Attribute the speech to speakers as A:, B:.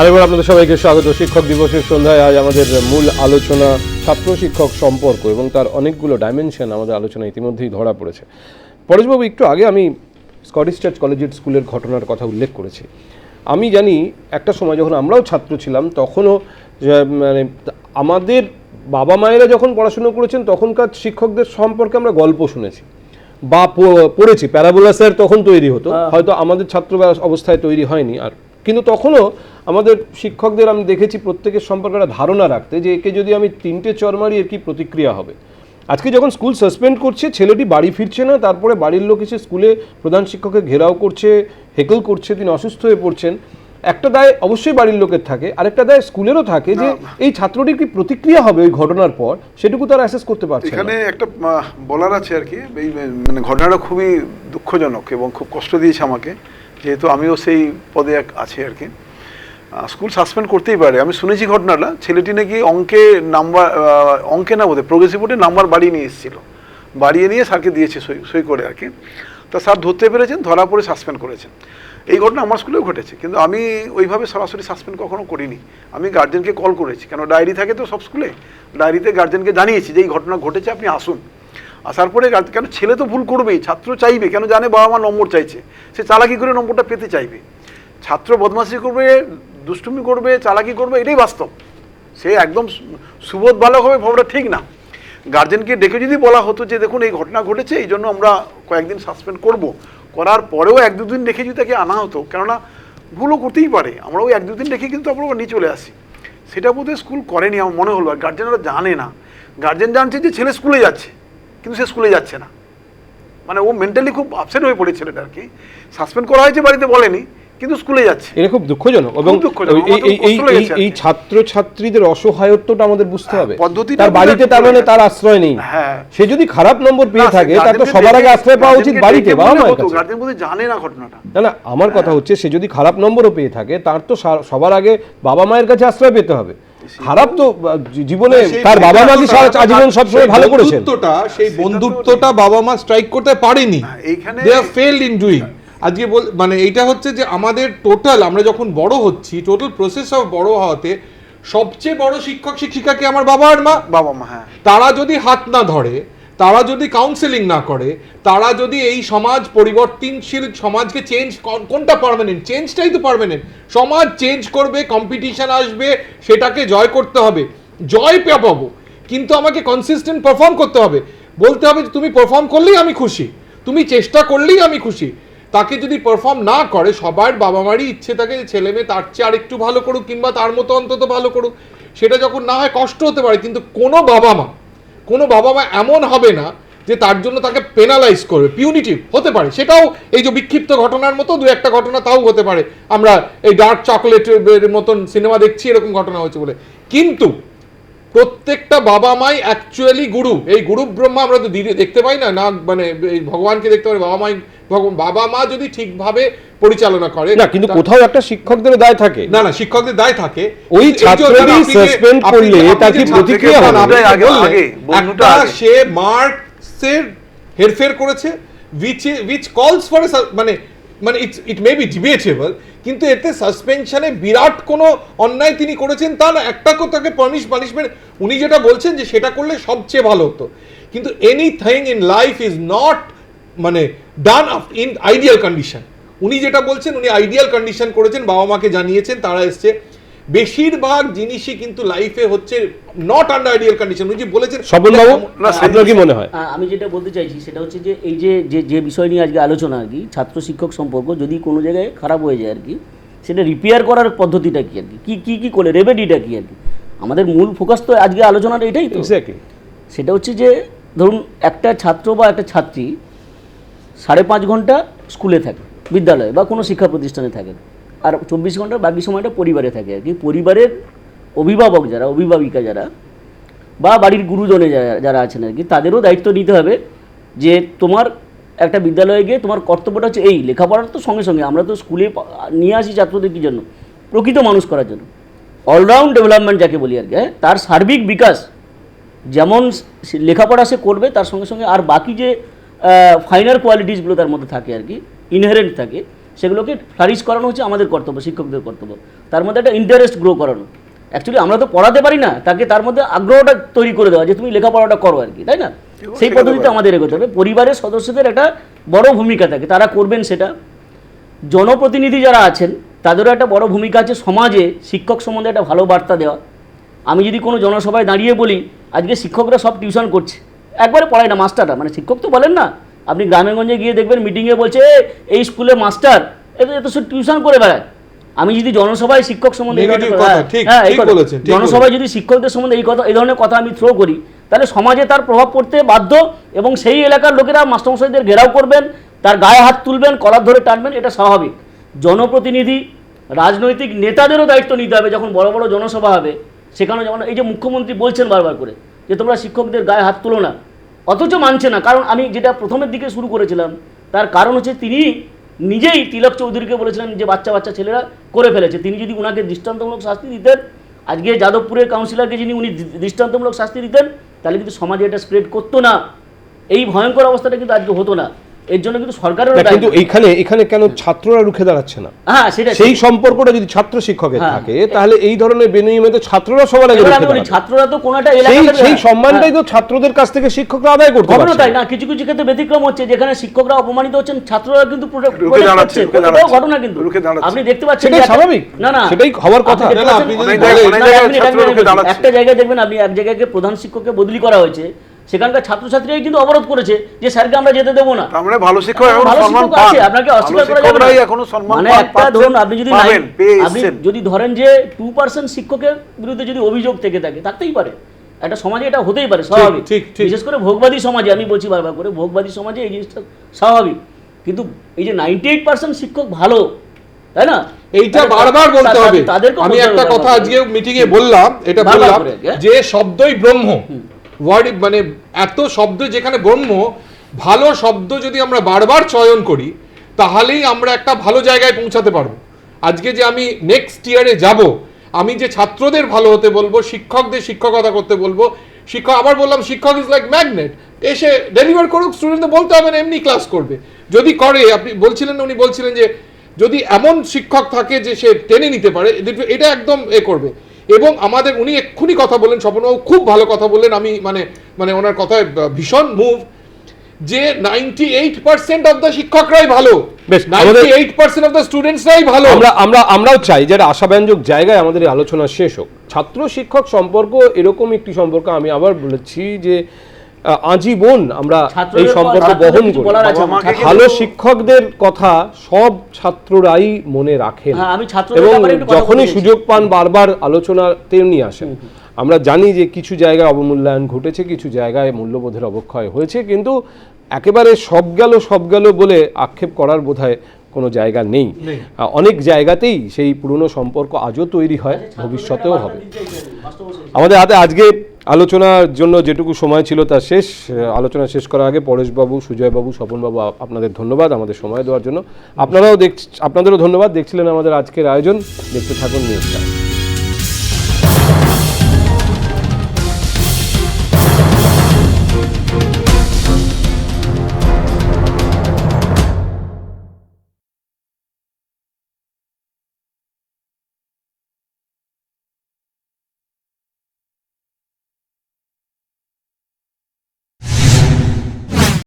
A: আরেকবার আপনাদের সবাইকে স্বাগত। শিক্ষক দিবসের সন্ধ্যায় আজ আমাদের মূল আলোচনা ছাত্র শিক্ষক সম্পর্ক এবং তার অনেকগুলো ডাইমেনশন আমাদের আলোচনা ইতিমধ্যেই ধরা পড়েছে। পরেশবাবু একটু আগে আমি স্কটিশ চার্চ কলেজিয়েট স্কুলের ঘটনার কথা উল্লেখ করেছি। আমি জানি একটা সময় যখন আমরাও ছাত্র ছিলাম তখনও মানে আমাদের বাবা মায়েরা যখন পড়াশুনো করেছেন তখনকার শিক্ষকদের সম্পর্কে আমরা গল্প শুনেছি বা পড়েছি। প্যারাবোলা স্যার তখন তৈরি হতো। হয়তো আমাদের ছাত্র অবস্থায় তৈরি হয়নি। আর কিন্তু তখনও আমাদের শিক্ষকদের আমি দেখেছি প্রত্যেকের সম্পর্কে একটা ধারণা রাখতে যে একে যদি আমি তিনটে চর মারি এর কি প্রতিক্রিয়া হবে? আজকে যখন স্কুল সাসপেন্ড করছে ছেলেটি বাড়ি ফিরছে না তারপরে বাড়ির লোক এসে স্কুলে প্রধান শিক্ষককে ঘেরাও করছে হেকল করছে তিনি অসুস্থ হয়ে পড়ছেন। একটা দায় অবশ্যই বাড়ির লোকের থাকে আরেকটা দায় স্কুলেরও থাকে যে এই ছাত্রটির কি প্রতিক্রিয়া হবে ওই ঘটনার পর? সেটুকু তারা অ্যাসেস করতে পারছে
B: এখানে একটা বলার আছে আর কি এই মানে ঘটনাটা খুবই দুঃখজনক এবং খুব কষ্ট দিয়েছে আমাকে। যেহেতু আমিও সেই পদে এক আছি আর কি। স্কুল সাসপেন্ড করতেই পারে। আমি শুনেছি ঘটনাটা। ছেলেটি নাকি অঙ্কে নাম্বার অঙ্কে না বোধহয় প্রোগ্রেসিভ বোর্ডে নাম্বার বাড়িয়ে নিয়ে এসেছিল। বাড়িয়ে নিয়ে স্যারকে দিয়েছে সই সই করে আর কি। তা স্যার ধরতে পেরেছেন, ধরা পড়ে সাসপেন্ড করেছেন। এই ঘটনা আমার স্কুলেও ঘটেছে। কিন্তু আমি ওইভাবে সরাসরি সাসপেন্ড কখনো করিনি। আমি গার্জেনকে কল করেছি। কেন ডায়েরি থাকে তো সব স্কুলে? ডায়েরিতে গার্জেনকে জানিয়েছি যে এই ঘটনা ঘটেছে, আপনি আসুন। আসার পরে কেন ছেলে তো ভুল করবেই ছাত্র চাইবে, কেন জানে বাবা মা নম্বর চাইছে? সে চালাকি করে নম্বরটা পেতে চাইবে। ছাত্র বদমাশি করবে, দুষ্টুমি করবে, চালাকি করবে, এটাই বাস্তব। সে একদম সুবোধ বালক হবে ভাবটা ঠিক না। গার্জেনকে ডেকে যদি বলা হতো যে, দেখুন, এই ঘটনা ঘটেছে, এই জন্য আমরা কয়েকদিন সাসপেন্ড করব। করার পরেও এক দুদিন রেখে যদি তাকে আনা হতো, কেননা ভুলও করতেই পারে। আমরা ওই এক দুদিন রেখে কিন্তু আমরা নিয়ে চলে আসি। সেটা বোধহয় স্কুল করেনি, আমার মনে হলো, আর গার্জেনরা জানে না। গার্জেন জানছে যে ছেলে স্কুলে যাচ্ছে। কিন্তু সে স্কুলে যাচ্ছে না। মানে ও মেন্টালি খুব আপসেট হয়ে পড়ে ছেলেটা আর কি। সাসপেন্ড করা হয়েছে বাড়িতে বলেনি কিন্তু স্কুলে যাচ্ছে।
A: এটা খুব দুঃখজনক এবং এই-। ছাত্র ছাত্রীদের অসহায়ত্বটা আমাদের বুঝতে হবে। তার বাড়িতে তার মানে তার আশ্রয় নেই।
B: হ্যাঁ।
A: সে যদি খারাপ নম্বর পেয়ে থাকে তার তো সবার আগে আশ্রয় পাওয়া উচিত বাড়িতে বাবা মায়ের কাছে।
B: গার্জেন বোধহয় জানে না ঘটনাটা।
A: না না আমার কথা হচ্ছে সে যদি খারাপ নম্বরও পেয়ে থাকে তার তো সবার আগে বাবা মায়ের কাছে আশ্রয় পেতে হবে। খারাপ তো জীবনে তার বাবা মা কি সারা আজীবন সবসময় ভালো করেছেন?
C: বন্ধুত্বটা সেই বন্ধুত্বটা বাবা মা স্ট্রাইক করতে পারেনি।
B: এইখানে-
C: they are failed in doing আজকে বল মানে এইটা হচ্ছে যে আমাদের টোটাল আমরা যখন বড় হচ্ছি টোটাল প্রসেস অফ বড় হওয়াতে সবচেয়ে বড় শিক্ষক শিক্ষিকাকে আমার বাবা আর মা?
B: বাবা মা হ্যাঁ।
C: তারা যদি হাত না ধরে তারা যদি কাউন্সেলিং না করে, তারা যদি এই সমাজ পরিবর্তনশীল সমাজকে চেঞ্জ কোনটা পারমানেন্ট চেঞ্জটাই তো পারমানেন্ট সমাজ চেঞ্জ করবে কম্পিটিশন আসবে, সেটাকে জয় করতে হবে। জয় পে, পাবো। কিন্তু আমাকে কনসিস্টেন্ট পারফর্ম করতে হবে। বলতে হবে যে, তুমি পারফর্ম করলেই আমি খুশি। তুমি চেষ্টা করলেই আমি খুশি। তাকে যদি পারফর্ম না করে, সবার বাবা মারই ইচ্ছে থাকে যে, ছেলে মেয়ে তার চেয়ে আর একটু ভালো করুক, কিংবা তার মতো অন্তত ভালো করুক। সেটা যখন না হয়, কষ্ট হতে পারে। কিন্তু কোনো বাবা মা কোনো বাবা মা এমন হবে না যে তার জন্য তাকে পেনালাইজ করবে পিউনিটিভ হতে পারে। সেটাও এই যে বিক্ষিপ্ত ঘটনার মতো দু একটা ঘটনা তাও হতে পারে। আমরা এই ডার্ক চকলেটের মতন সিনেমা দেখছি, এরকম ঘটনা হয়েছে বলে। কিন্তু প্রত্যেকটা বাবা মাই অ্যাকচুয়ালি গুরু। এই গুরু ব্রহ্মা আমরা তো দিদি দেখতে পাই না না মানে এই ভগবানকে দেখতে পাই বাবা মাই বাবা মা যদি ঠিকভাবে পরিচালনা করে
A: না কিন্তু কোথাও একটা শিক্ষকদের দায় থাকে।
C: না না শিক্ষকদের দায় থাকে।
A: ওই ছাত্রটি
C: আপনি
A: করলে তার কি প্রতিক্রিয়া হবে?
C: আপনি
B: আগে- আগে, বন্ধুটা
C: একটা সে মার্কসের হেরফের করেছে which which calls for মানে মানে it's it may be debatable কিন্তু এতে সাসপেনশনে বিরাট কোনো অন্যায় তিনি করেছেন তা না, একটা কেউ তাকে পানিশ পানিশমেন্ট উনি যেটা বলছেন যে সেটা করলে সবচেয়ে ভালো হতো। কিন্তু anything in life is not মানে ডান ইন আইডিয়াল কন্ডিশন উনি যেটা বলছেন, উনি আইডিয়াল কন্ডিশন করেছেন বাবা মাকে জানিয়েছেন, তারা এসছে বেশিরভাগ জিনিসই কিন্তু লাইফে হচ্ছে নট আন্ডার আইডিয়াল কন্ডিশন উনি যে বলেছেন
A: স্বপন বাবু
B: না, সেই-
A: আপনার কি মনে হয়?
D: আমি যেটা বলতে চাইছি সেটা হচ্ছে যে এই যে যে যে বিষয় নিয়ে আজকে আলোচনা আর কি ছাত্র শিক্ষক সম্পর্ক যদি কোনো জায়গায় খারাপ হয়ে যায় আর কি সেটা রিপেয়ার করার পদ্ধতিটা কি আর কি? কি কি কি করে? রেমেডিটা কি আর কি? আমাদের মূল ফোকাস তো আজকে আলোচনাটা এটাই তো।
A: এক্স্যাক্টলি
D: সেটা হচ্ছে যে ধরুন একটা ছাত্র বা একটা ছাত্রী সাড়ে পাঁচ ঘণ্টা স্কুলে থাকে বিদ্যালয়ে বা কোনো শিক্ষা প্রতিষ্ঠানে থাকে। আর চব্বিশ ঘণ্টা বাকি সময়টা পরিবারে থাকে। আর কি পরিবারের অভিভাবক যারা, অভিভাবিকা যারা বা বাড়ির গুরুজনে যারা যারা আছেন আর কি, তাদেরও দায়িত্ব নিতে হবে যে তোমার একটা বিদ্যালয়ে গিয়ে তোমার কর্তব্যটা হচ্ছে এই, লেখাপড়ার তো সঙ্গে সঙ্গে। আমরা তো স্কুলে নিয়ে আসি ছাত্রদের কী জন্য? প্রকৃত মানুষ করার জন্য। অলরাউন্ড ডেভেলপমেন্ট যাকে বলি আর কি হ্যাঁ? তার সার্বিক বিকাশ যেমন লেখাপড়া সে করবে, তার সঙ্গে সঙ্গে আর বাকি যে ফাইনাল কোয়ালিটিসগুলো তার মধ্যে থাকে আর কি ইনহেরেন্ট থাকে সেগুলোকে ফ্লারিশ করানো হচ্ছে আমাদের কর্তব্য শিক্ষকদের কর্তব্য। তার মধ্যে একটা ইন্টারেস্ট গ্রো করানো। অ্যাকচুয়ালি আমরা তো পড়াতে পারি না তাকে তার মধ্যে আগ্রহটা তৈরি করে দেওয়া যে তুমি লেখাপড়াটা করো আর কি তাই না? সেই পদ্ধতিতে আমাদের এগোতে হবে। পরিবারের সদস্যদের একটা বড় ভূমিকা থাকে তারা করবেন সেটা। জনপ্রতিনিধি যারা আছেন তাদেরও একটা বড় ভূমিকা আছে সমাজে শিক্ষক সম্বন্ধে একটা ভালো বার্তা দেওয়া। আমি যদি কোনো জনসভায় দাঁড়িয়ে বলি আজকে শিক্ষকরা সব টিউশন করছে। একবারে পড়ায় না মাস্টাররা মানে শিক্ষক তো বলেন না। আপনি গ্রামে গঞ্জে গিয়ে দেখবেন মিটিংয়ে বলছে এই স্কুলে মাস্টার এত এত সব টিউশন করে বেড়ায়। আমি যদি জনসভায় শিক্ষক সম্বন্ধে হ্যাঁ, জনসভায় যদি শিক্ষকদের সম্বন্ধে এই কথা এই ধরনের কথা আমি থ্রো করি তাহলে সমাজে তার প্রভাব পড়তে বাধ্য এবং সেই এলাকার লোকেরা মাস্টারমশাইদের ঘেরাও করবেন তার গায়ে হাত তুলবেন কলার ধরে টানবেন এটা স্বাভাবিক। জনপ্রতিনিধি রাজনৈতিক নেতাদেরও দায়িত্ব নিতে হবে যখন বড় বড় জনসভা হবে। সেখানে যেমন এই যে মুখ্যমন্ত্রী বলছেন বারবার করে যে তোমরা শিক্ষকদের গায়ে হাত তুলো না। অথচ মানছে না। কারণ আমি যেটা প্রথমের দিকে শুরু করেছিলাম, তার কারণ হচ্ছে তিনি নিজেই তিলক চৌধুরীকে বলেছিলেন যে বাচ্চা বাচ্চা ছেলেরা করে ফেলেছে। তিনি যদি ওনাকে দৃষ্টান্তমূলক শাস্তি দিতেন, আজকে যাদবপুরের কাউন্সিলরকে যিনি উনি দৃষ্টান্তমূলক শাস্তি দিতেন, তাহলে কিন্তু সমাজে এটা স্প্রেড করতো না। এই ভয়ঙ্কর অবস্থাটা কিন্তু আজকে হতো না। এর জন্য কিন্তু সরকারের
A: কিন্তু এইখানে এখানে কেন ছাত্ররা রুখে দাঁড়াচ্ছে না
D: হ্যাঁ সেটা
A: সেই সম্পর্কটা যদি ছাত্র শিক্ষকের
D: হ্যাঁ।
A: থাকে তাহলে এই ধরনের বেনিয়মে ছাত্ররা সবার আগে।
D: ছাত্ররা তো একটা
A: সেই সেই
D: হ্যাঁ,
A: সম্মানটাই তো ছাত্রদের কাছ থেকে শিক্ষকরা আদায় করতে
D: কখনো
A: পারছে
D: তাই
A: না।
D: না কিছু কিছু ক্ষেত্রে ব্যতিক্রম হচ্ছে যেখানে শিক্ষকরা অপমানিত হচ্ছেন ছাত্ররা কিন্তু। ঘটনা কিন্তু
B: রুখে দাঁড়াচ্ছে।
D: আপনি দেখতে পাচ্ছেন
A: সেটাই স্বাভাবিক।
D: না না
A: সেটাই হওয়ার কথা।
D: একটা জায়গায় দেখবেন আপনি এক জায়গায় প্রধান শিক্ষককে বদলি করা হয়েছে সেখানকার ছাত্রছাত্রীরাই কিন্তু অবরোধ করেছে যে স্যারকে আমরা যেতে দেবো না
B: তার মানে ভালো শিক্ষক এখন
D: ভালো
B: সম্মান
D: শিক্ষক
B: পান
D: আছে, আপনাকে
B: ভালো
D: অস্বীকার করা যাবে না।
B: এখনও সম্মান
D: মানে
B: পান,
D: একটা
B: পাচ্ছেন,
D: ধরুন আপনি যদি
B: পাবেন,
D: nine-
B: পেয়ে
D: আপনি
B: এসছেন।
D: যদি ধরেন যে টু পার্সেন্ট শিক্ষকের বিরুদ্ধে যদি অভিযোগ থেকে থাকে থাকতেই পারে একটা সমাজে এটা হতেই পারে স্বাভাবিক
C: ঠিক, ঠিক।
D: বিশেষ করে ভোগবাদী সমাজে আমি বলছি বারবার করে ভোগবাদী সমাজে এই জিনিসটা স্বাভাবিক কিন্তু এই যে নাইনটি এইট পার্সেন্ট শিক্ষক ভালো তাই না
C: এইটা
D: তাদের-
C: বারবার বলতে হবে
D: তাদেরকেও
C: আমি
D: বলতে
C: একটা কথা। আজকে মিটিং এ বললাম এটা
D: বারবার
C: বললাম
D: করে, হ্যাঁ?
C: যে শব্দই ব্রহ্ম ওয়ার্ড মানে এত শব্দ যেখানে ব্রহ্ম, ভালো শব্দ যদি আমরা বারবার চয়ন করি, তাহলেই আমরা একটা ভালো জায়গায় পৌঁছাতে পারব। আজকে যে আমি নেক্সট ইয়ারে যাব, আমি যে ছাত্রদের ভালো হতে বলব, শিক্ষকদের শিক্ষকতা করতে বলব, শিক্ষক, আবার বললাম, শিক্ষক ইজ লাইক ম্যাগনেট এসে ডেলিভার করুক স্টুডেন্টদের বলতে হবে না, এমনি ক্লাস করবে। যদি করে, আপনি বলছিলেন, উনি বলছিলেন যে, যদি এমন শিক্ষক থাকে যে সে টেনে নিতে পারে, এটা একদম এ করবে। এবং আমাদের উনি এক্ষুনি কথা বলেন স্বপনবাবু খুব ভালো কথা বললেন আমি মানে মানে ওনার কথায় ভীষণ মুভ যে ninety eight percent of the শিক্ষকরাই ভালো
A: বেশ,
C: ninety eight percent of the স্টুডেন্টসরাই ভালো।
A: আমরা আমরা আমরাও চাই যে আশাব্যঞ্জক জায়গায় আমাদের এই আলোচনা শেষ হোক। ছাত্র শিক্ষক সম্পর্ক এরকম একটি সম্পর্ক আমি আবার বলেছি যে আজীবন আমরা এই সম্পর্ক বহন করি। ভালো শিক্ষকদের কথা সব ছাত্ররাই মনে রাখেন।
D: হ্যাঁ,
A: এবং যখনই সুযোগ পান বারবার আলোচনাতে নিয়ে আসেন। আমরা জানি যে কিছু জায়গায় অবমূল্যায়ন ঘটেছে কিছু জায়গায় মূল্যবোধের অবক্ষয় হয়েছে কিন্তু একেবারে সব গেল সব গেল বলে আক্ষেপ করার বোধহয় কোনো জায়গা নেই।
C: নেই।
A: অনেক জায়গাতেই সেই পুরনো সম্পর্ক আজও তৈরি হয় ভবিষ্যতেও হবে। আমাদের হাতে আজকে আলোচনার জন্য যেটুকু সময় ছিল তা শেষ। আলোচনা শেষ করার আগে পরেশবাবু, সুজয়বাবু, স্বপনবাবু আপ- আপনাদের ধন্যবাদ আমাদের সময় দেওয়ার জন্য। আপনারাও দেখ আপনাদেরও ধন্যবাদ। দেখছিলেন আমাদের আজকের আয়োজন। দেখতে থাকুন নিউজটা।